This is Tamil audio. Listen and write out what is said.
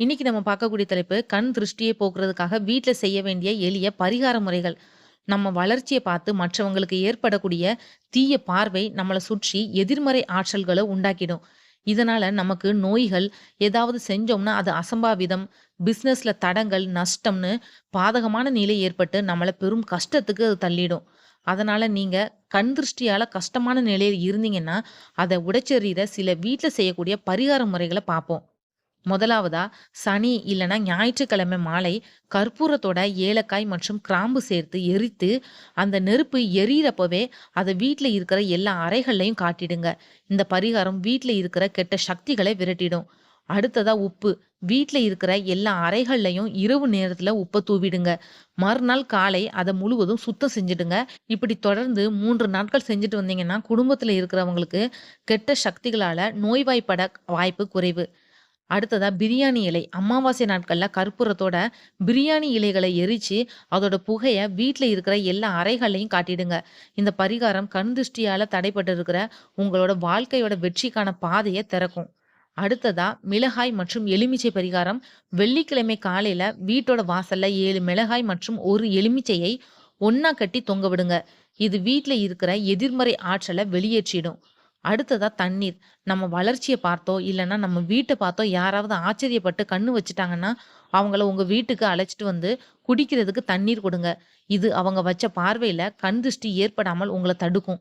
இன்னைக்கு நம்ம பார்க்கக்கூடிய தலைப்பு கண் திருஷ்டியை போக்குறதுக்காக வீட்டில் செய்ய வேண்டிய எளிய பரிகார முறைகள். நம்ம வளர்ச்சியை பார்த்து மற்றவங்களுக்கு ஏற்படக்கூடிய தீய பார்வை நம்மளை சுற்றி எதிர்மறை ஆற்றல்களை உண்டாக்கிடும். இதனால நமக்கு நோய்கள், ஏதாவது செஞ்சோம்னா அது அசம்பாவிதம், பிஸ்னஸ்ல தடங்கள் நஷ்டம்னு பாதகமான நிலை ஏற்பட்டு நம்மளை பெரும் கஷ்டத்துக்கு அது தள்ளிடும். அதனால நீங்க கண் திருஷ்டியால கஷ்டமான நிலையில் இருந்தீங்கன்னா, அதை உடைச்செறிற சில வீட்டில் செய்யக்கூடிய பரிகார முறைகளை பார்ப்போம். முதலாவதா சனி இல்லைன்னா ஞாயிற்றுக்கிழமை மாலை கற்பூரத்தோட ஏலக்காய் மற்றும் கிராம்பு சேர்த்து எரித்து அந்த நெருப்பு எரியறப்பவே அதை வீட்டில் இருக்கிற எல்லா அறைகள்லையும் காட்டிடுங்க. இந்த பரிகாரம் வீட்டில் இருக்கிற கெட்ட சக்திகளை விரட்டிடும். அடுத்ததா உப்பு. வீட்டில் இருக்கிற எல்லா அறைகள்லையும் இரவு நேரத்தில் உப்பை தூவிடுங்க. மறுநாள் காலை அதை முழுவதும் சுத்தம் செஞ்சுடுங்க. இப்படி தொடர்ந்து மூன்று நாட்கள் செஞ்சுட்டு வந்தீங்கன்னா குடும்பத்தில் இருக்கிறவங்களுக்கு கெட்ட சக்திகளால் நோய்வாய்ப்பட வாய்ப்பு குறைவு. அடுத்ததா பிரியாணி இலை. அமாவாசை நாட்களில் கற்பூரத்தோட பிரியாணி இலைகளை எரிச்சு அதோட புகையை வீட்டில் இருக்கிற எல்லா அறைகளையும் காட்டிடுங்க. இந்த பரிகாரம் கண் திருஷ்டியால் தடைப்பட்டு இருக்கிற உங்களோட வாழ்க்கையோட வெற்றிக்கான பாதையை திறக்கும். அடுத்ததா மிளகாய் மற்றும் எலுமிச்சை பரிகாரம். வெள்ளிக்கிழமை காலையில வீட்டோட வாசல்ல ஏழு மிளகாய் மற்றும் ஒரு எலுமிச்சையை ஒன்னா கட்டி தொங்க விடுங்க. இது வீட்டில் இருக்கிற எதிர்மறை ஆற்றலை வெளியேற்றிடும். அடுத்ததா தண்ணீர். நம்ம வளர்ச்சியை பார்த்தோ இல்லைன்னா நம்ம வீட்டை பார்த்தோ யாராவது ஆச்சரியப்பட்டு கண்ணு வச்சுட்டாங்கன்னா அவங்கள உங்க வீட்டுக்கு அழைச்சிட்டு வந்து குடிக்கிறதுக்கு தண்ணீர் கொடுங்க. இது அவங்க வச்ச பார்வையில கண் திருஷ்டி ஏற்படாமல் உங்களை தடுக்கும்.